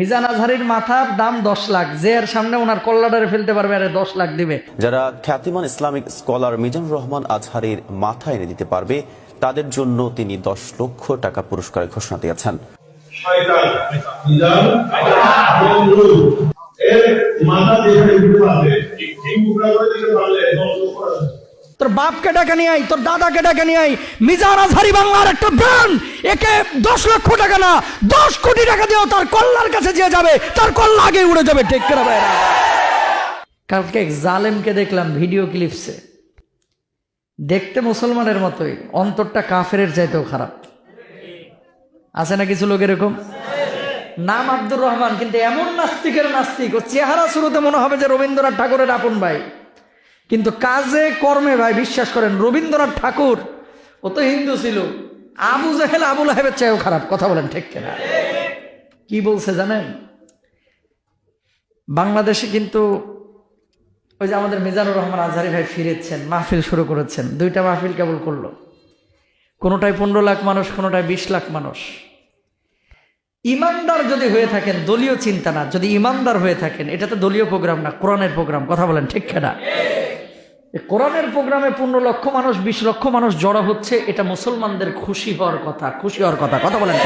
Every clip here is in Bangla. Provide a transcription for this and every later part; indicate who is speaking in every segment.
Speaker 1: মিজান আজহারির মাথার দাম দশ লাখ। যে এর সামনে ওনার কল্লাডারে ফেলতে পারবে আরে দশ লাখ দিবে।
Speaker 2: যারা খ্যাতিমান ইসলামিক স্কলার মিজান রহমান আজহারির মাথা এনে দিতে পারবে তাদের জন্য তিনি দশ লক্ষ টাকা পুরস্কারের ঘোষণা দিয়েছেন।
Speaker 3: মাথা দিয়ে দিতে টুকরা করে দিতে পারলে দশ লক্ষ টাকা।
Speaker 1: তোর বাপকে ডেকে নিয়ে আই তোর দাদাকে ডেকে নিয়ে আই মিজান আজহারি বাংলার একটা ব্র্যান্ড, একে দশ লক্ষ টাকা না, দশ কোটি টাকা দিয়েও তার কল্লার কাছে যে যাবে, তার কল্লা আগে উড়ে যাবে, ঠিক করে ভাইরা? কালকে এক জালেমকে দেখলাম ভিডিও ক্লিপসে। দেখতে মুসলমানের মতোই, অন্তরটা কাফের চাইতেও খারাপ। আছে না কিছু লোক এরকম? নাম আব্দুর রহমান, কিন্তু এমন নাস্তিকের নাস্তিক ও চেহারা শুরুতে মনে হবে যে রবীন্দ্রনাথ ঠাকুরের আপন ভাই। কিন্তু কাজে, কর্মে ভাই, বিশ্বাস করেন, রবীন্দ্রনাথ ঠাকুর, ও তো হিন্দু ছিল, আবু জাহেল আবুল আহেবের চেয়েও খারাপ, কথা বলেন ঠিক কিনা? কি বলছে জানেন? বাংলাদেশে কিন্তু ওই যে আমাদের মিজানুর রহমান আজহারি ভাই ফিরেছেন, মাহফিল শুরু করেছেন, দুইটা মাহফিল কেবল করল। কোনোটায় পনেরো লাখ মানুষ, কোনোটায় বিশ লাখ মানুষ। ইমানদার যদি হয়ে থাকেন, দলীয় চিন্তা না, যদি ইমানদার হয়ে থাকেন, এটা তো দলীয় প্রোগ্রাম না, কোরআনের প্রোগ্রাম, কথা বলেন ঠিক না কোরআনের প্রোগ্রামে পনেরো লক্ষ মানুষ, বিশ লক্ষ মানুষ জড়ো হচ্ছে, এটা মুসলমানদের খুশি হওয়ার কথা, খুশি হওয়ার কথা। কথা বলেন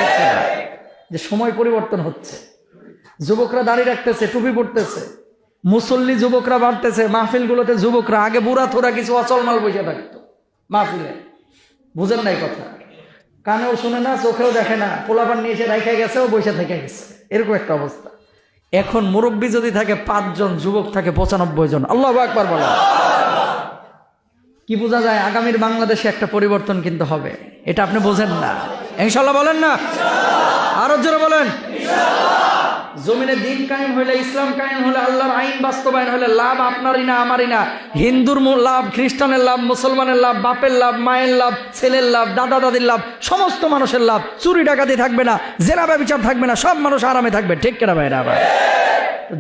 Speaker 1: যে সময় পরিবর্তন হচ্ছে। যুবকরা দাঁড়িয়ে রাখতেছে, টুপি পড়তেছে মুসল্লি যুবকরা বাড়তেছে, মাহফিলগুলোতে যুবকরা, আগে বুড়া থোড়া কিছু অচল মাল বসে থাকতো, মাহফিলে। বুঝেন নাই কথা? কানেও শুনে না, চোখেও দেখে না, পোলাপান নিয়ে এসে রেখে গেছে ও বসে থেকে গেছে। এরকম একটা অবস্থা। এখন মুরব্বী যদি থাকে, পাঁচজন, যুবক থাকে, পঁচানব্বই জন। আল্লাহ একবার বলো কি বোঝা যায়? আগামীর বাংলাদেশে একটা পরিবর্তন কিন্তু হবে। এটা আপনি বোঝেন না। ইনশাল্লাহ বলেন না? আরও জোরে বলেন। জমিনে দিন কায়েম হইলে, ইসলাম কায়েম হলে আল্লাহর আইন বাস্তবায়ন হলে লাভ আপনারই না, আমারই না। হিন্দুর লাভ, খ্রিস্টানের লাভ, মুসলমানের লাভ, বাপের লাভ, মায়ের লাভ, ছেলের লাভ, দাদা দাদির লাভ, সমস্ত মানুষের লাভ। চুরি ডাকাতি থাকবে না, জেনা ব্যবচার থাকবে না, সব মানুষ আরামে থাকবে। ঠিক কেনা ভাইরা? আবার।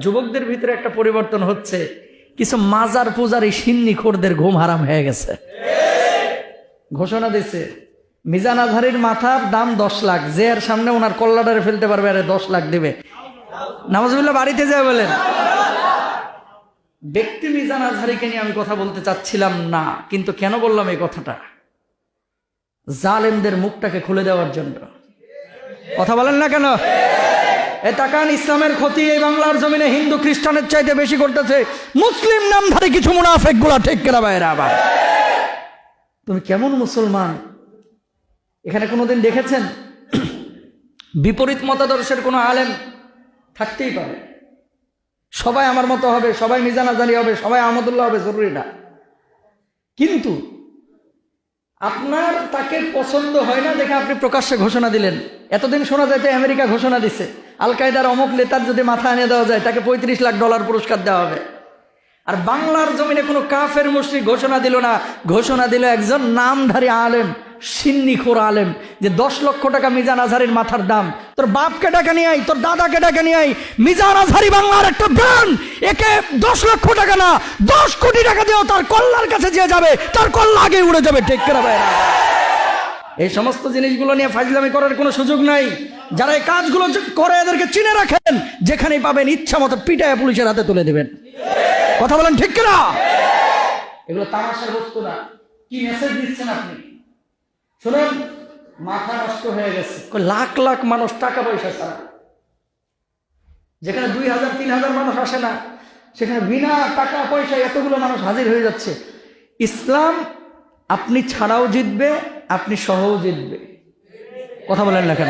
Speaker 1: যুবকদের ভিতরে একটা পরিবর্তন হচ্ছে। কিছু মাজার পূজারি সিন্নি খোরদের ঘুম হারাম হয়ে গেছে। ঘোষণা দিছে মিজান আজহারির মাথার দাম দশ লাখ, যে আর সামনে ওনার কল্লাডারে ফেলতে পারবে, আরে দশ লাখ দিবে। নামাজুল্লাহ বাড়িতে যায় বলেন। ব্যক্তি মিজান আজহারিকে নিয়ে আমি কথা বলতে চাচ্ছিলাম না, কিন্তু কেন বললাম এই কথাটা? জালেমদের মুখটাকে খুলে দেওয়ার জন্য। কথা বলেন না কেন? এ তাকান, ইসলামের ক্ষতি এই বাংলার জমিনে হিন্দু খ্রিস্টানের চাইতে বেশি করতেছে। মুসলিম নামধারী কিছু মুনাফেকগুলা ঠিক কেনা বাইরে আবার। তুমি কেমন মুসলমান? এখানে কোনোদিন দেখেছেন? বিপরীত মতাদর্শের কোনো আলেম থাকতেই পারে। সবাই আমার মতো হবে, সবাই মিজান আজারি হবে, সবাই আহমদুল্লাহ হবে, জরুরি না। কিন্তু আপনার তাকে পছন্দ হয় না দেখে আপনি প্রকাশ্যে ঘোষণা দিলেন। এতদিন শোনা যায় আমেরিকা ঘোষণা দিছে। আল কায়দার অমুক নেতার যদি মাথা এনে দেওয়া যায়, তাকে পঁয়ত্রিশ লাখ ডলার পুরস্কার দেওয়া হবে। আর বাংলার জমিনে কোনো কাফের মুশ্রিক ঘোষণা দিল না। ঘোষণা দিল একজন নামধারী আলেম, সিন্নিখোর আলেম, যে দশ লক্ষ টাকা মিজান আজহারির মাথার দাম। তোর বাপকে ডাকে নিয়ে আই তোর দাদাকে ডাকে নিয়ে আই মিজান আজহারি বাংলার একটা ব্র্যান্ড। একে দশ লক্ষ টাকা না, দশ কোটি টাকা দিয়েও তার কল্লার কাছে যে যাবে, তার কল্লা আগে উড়ে যাবে। ঠিক করে এই সমস্ত জিনিসগুলো নিয়ে ফাজলামি করার কোনো সুযোগ নাই। যারা এই কাজগুলো করে, এদেরকে চিনে রাখেন, যেখানেই পাবেন ইচ্ছা মতো পিটায় পুলিশের হাতে তুলে দেবেন। কথা বলেন ঠিক কিনা? এগুলো তামাশার বস্তু না। কি মেসেজ দিচ্ছেন আপনি? শুনুন, মাথা নষ্ট হয়ে গেছে। লাখ লাখ মানুষ টাকা পয়সা ছাড়া। যেখানে দুই হাজার, তিন হাজার মানুষ আসে না, সেখানে বিনা টাকা পয়সা এতগুলো মানুষ হাজির হয়ে যাচ্ছে। ইসলাম আপনি ছাড়াও জিতবে, আপনি সহও জিতবে। কথা বলেন না কেন?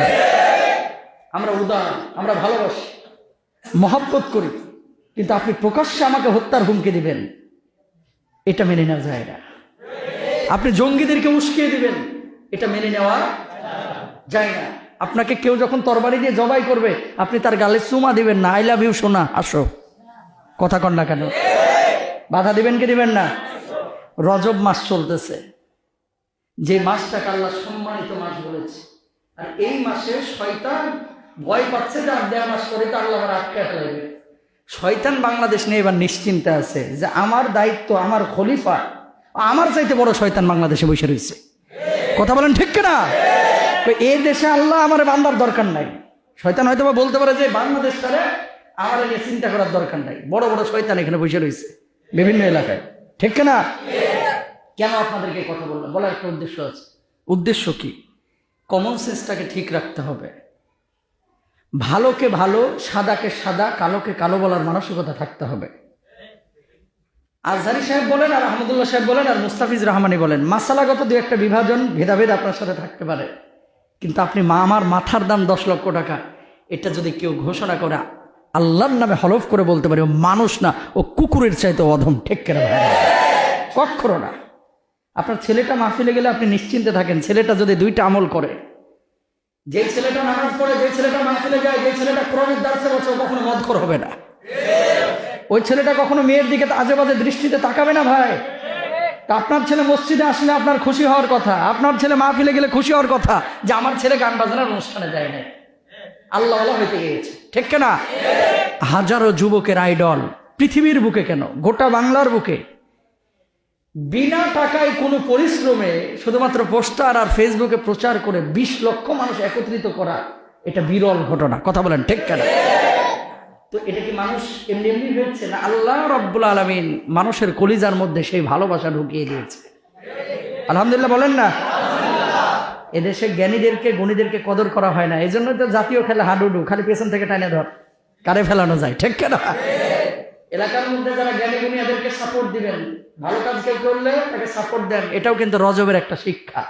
Speaker 1: আমরা উদার, আমরা ভালোবাসি, মহব্বত করি, কিন্তু আপনি প্রকাশ্যে আমাকে হত্যার হুমকি দিবেন। এটা মেনে নেওয়া যায় না। আপনি জঙ্গিদেরকে উস্কিয়ে দিবেন, এটা মেনে নেওয়া যায় না। আপনাকে কেউ যখন তরবারি দিয়ে জবাই করবে, আপনি তার গালে চুমা দিবেন না আই লাভ ইউ সোনা, আসো। কথা কন না কেন? বাধা দিবেন কি দিবেন না? রজব মাস চলতেছে। যে মাসটাকে আল্লাহ সম্মানিত মাস বলেছে। আর এই মাসে শয়তান ভয় পাচ্ছে যে আর দেড় মাস পরে তো আল্লাহ আমার আটকে ফেলাইবে শয়তান বাংলাদেশ নিয়ে এবার নিশ্চিন্তে আছে যে আমার দায়িত্ব, আমার খলিফা, আমার চাইতে বড় শয়তান বাংলাদেশে বসে রয়েছে। কথা বলেন ঠিক কিনা? এই দেশে আল্লাহ আমার বান্দার দরকার নাই। শয়তান হয়তো বা বলতে পারে যে বাংলাদেশ ছাড়া আমার নিয়ে চিন্তা করার দরকার নাই। বড় বড় শয়তান এখানে বসে রয়েছে বিভিন্ন এলাকায়। ঠিক না কেন আপনাদেরকে কথা বললাম? বলার একটা উদ্দেশ্য আছে। উদ্দেশ্য কি? কমন সেন্সটাকে ঠিক রাখতে হবে। ভালোকে ভালো, সাদাকে সাদা, কালোকে কালো বলার মানসিকতা থাকতে হবে। আজহারি সাহেব বলেন, আর আহমদুল্লাহ সাহেব বলেন, আর মুস্তাফিজ রহমানি বলেন, মাসালাগত দু একটা বিভাজন, ভেদাভেদ আপনার সাথে থাকতে পারে। কিন্তু আপনি মা আমার মাথার দাম দশ লক্ষ টাকা। এটা যদি কেউ ঘোষণা করে, আল্লাহর নামে হলফ করে বলতে পারে, ও মানুষ না, ও কুকুরের চাইতে অধম। ঠেক কেনা ভাই? কক্ষরো না। আপনার ছেলেটা মাহফিলে গেলে আপনি নিশ্চিন্তে থাকেন, ছেলেটা যদি দুইটা আমল করে। যে ছেলেটা নামাজ পড়ে যে ছেলেটা মাহফিলে যায় যে ছেলেটা কোরআনের দার্সে বসে কখনো মদখর হবে না। ওই ছেলেটা কখনো মেয়ের দিকে আজে বাজে দৃষ্টিতে তাকাবে না ভাই? আপনার ছেলে মসজিদে আসলে আপনার খুশি হওয়ার কথা, আপনার ছেলে মাহফিলে গেলে খুশি হওয়ার কথা যে আমার ছেলে গান বাজনার অনুষ্ঠানে যায় না আল্লাহ আল্লাহ হইতে গিয়েছে। ঠিক না হাজারো যুবকের আইডল, পৃথিবীর বুকে কেন? গোটা বাংলার বুকে। বিনা টাকায় কোনো পরিশ্রমে শুধুমাত্র পোস্টার আর ফেসবুকে প্রচার করে বিশ লক্ষ মানুষ একত্রিত করা, এটা বিরল ঘটনা। কথা বলেন, ঠিক কেন? তো এটা কি মানুষ এমনি এমনি হয়েছে না আল্লাহ রব্বুল আলমিন মানুষের কলিজার মধ্যে সেই ভালোবাসা ঢুকিয়ে দিয়েছে? আলহামদুলিল্লাহ বলেন না। এদেশে জ্ঞানীদেরকে, গণীদেরকে কদর করা হয় না। এই জন্য তো জাতীয় খেলা হাডুডু, খালি পেছন থেকে টানে ধর। কারে ফেলানো যায়, ঠিক কেনা? এলাকার মধ্যে যারা জ্ঞানী গুণী এদেরকে সাপোর্ট দিবেন, ভালো কাজ কেউ করলে তাকে সাপোর্ট দেন। এটাও কিন্তু রজবের একটা শিক্ষা।